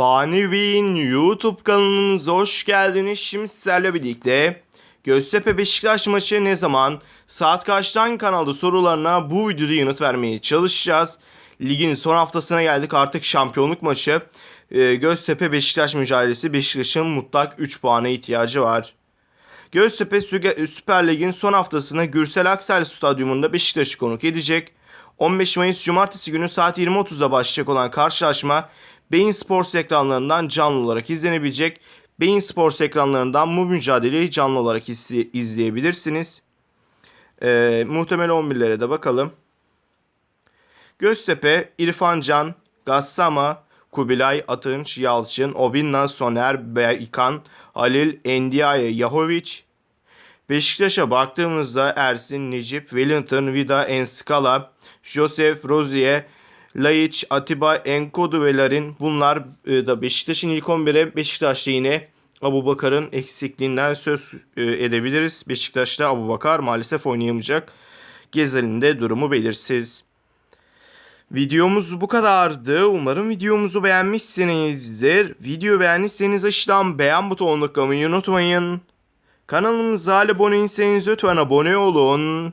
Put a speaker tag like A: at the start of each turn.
A: Fani Bey'in YouTube kanalımıza hoş geldiniz. Şimdi sizlerle birlikte Göztepe Beşiktaş maçı ne zaman, saat kaçtan kanalda sorularına bu videoda yanıt vermeye çalışacağız. Ligin son haftasına geldik artık şampiyonluk maçı. Ee, Göztepe Beşiktaş mücadelesi Beşiktaş'ın mutlak 3 puana ihtiyacı var. Göztepe Süper Lig'in son haftasında Gürsel Aksel Stadyumunda Beşiktaş'ı konuk edecek. 15 Mayıs Cumartesi günü saat 20.30'da başlayacak olan karşılaşma Bein Sports ekranlarından canlı olarak izlenebilecek. Bein Sports ekranlarından bu mücadeleyi canlı olarak izle- izleyebilirsiniz. Ee, muhtemel 11'lere de bakalım. Göztepe, İrfan Can, Gassama, Kubilay, Atınç, Yalçın, Obinna, Soner, Beykan, Halil, Endiaye, Yahoviç. Beşiktaş'a baktığımızda Ersin, Necip, Wellington, Vida, Enskala, Josef, Rozier, Laiç, Atiba, Enkodu ve Larin bunlar e, da Beşiktaş'ın ilk 11'e Beşiktaş'ta yine Abu Bakar'ın eksikliğinden söz e, edebiliriz. Beşiktaş'ta Abu Bakar maalesef oynayamayacak. Gezel'in de durumu belirsiz. Videomuz bu kadardı. Umarım videomuzu beğenmişsinizdir. Video beğendiyseniz aşağıdan beğen butonuna tıklamayı unutmayın. Kanalımıza abone değilseniz lütfen abone olun.